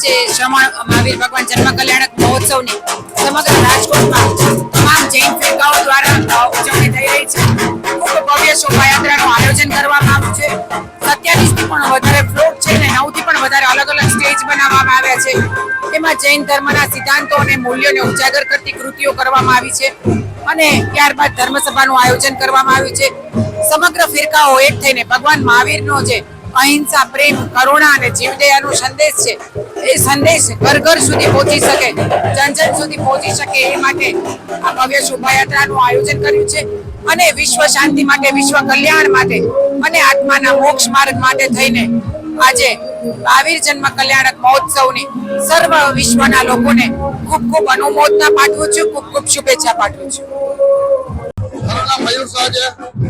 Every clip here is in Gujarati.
આજે શ્રમણ મહાવીર ભગવાન જન્મ કલ્યાણક મહોત્સવની સમગ્ર રાજકોટમાં તમામ જૈન ફિરકાઓ દ્વારા ઉજવણી થઈ રહી છે. ખૂબ ભવ્ય શોભાયાત્રાનું આયોજન કરવામાં આવ્યું છે. સત્યાવીસથી પણ વધારે ફ્લોટ છે અને નવથી પણ વધારે અલગ અલગ સ્ટેજ બનાવવામાં આવ્યા છે. એમાં જૈન ધર્મના સિદ્ધાંતો અને મૂલ્યોને ઉજાગર કરતી કૃતિઓ કરવામાં આવી છે અને ત્યારબાદ ધર્મસભાનું આયોજન કરવામાં આવ્યું છે. સમગ્ર ફિરકાઓ એક થઈને ભગવાન મહાવીરનો જે અહિંસા, પ્રેમ, કરુણા અને જીવદયાનો સંદેશ છે. એ સંદેશ ઘર ઘર સુધી પહોંચી શકે, જન જન સુધી પહોંચી શકે એ માટે આ ભવ્ય શોભાયાત્રાનું આયોજન કર્યું છે અને વિશ્વ શાંતિ માટે, વિશ્વ કલ્યાણ માટે અને આત્માના મોક્ષ માર્ગ માટે થઈને આજે મહાવીર જન્મ કલ્યાણક મહોત્સવની સર્વ વિશ્વના લોકોને ખૂબ ખૂબ અનુમોદના પાઠવું છું, ખૂબ ખૂબ શુભેચ્છા પાઠવું છું. મયુર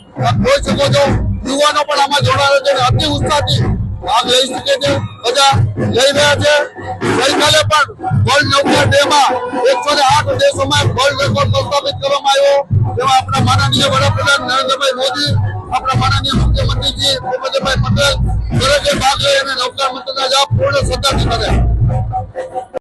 જોઈ શકો છો યુવાનો પણ આમાં જોડાયો છે અતિ ઉત્સાહથી ભાગ લઈ શકે છે. બધા લઈ રહ્યા છે. ગઈકાલે પણ વર્લ્ડ નૌકા ડે માં એકસો ને આઠ દેશોમાં વર્લ્ડ રેકોર્ડ પ્રસ્થાપિત કરવામાં આવ્યો. જેમાં આપણા માનનીય વડાપ્રધાન નરેન્દ્રભાઈ મોદી, આપણા માનનીય મુખ્યમંત્રીજી ભૂપેન્દ્રભાઈ પટેલ દરેકે ભાગ લઈ અને નૌકા મંત્રના પૂર્ણ શ્રદ્ધાથી કર્યા.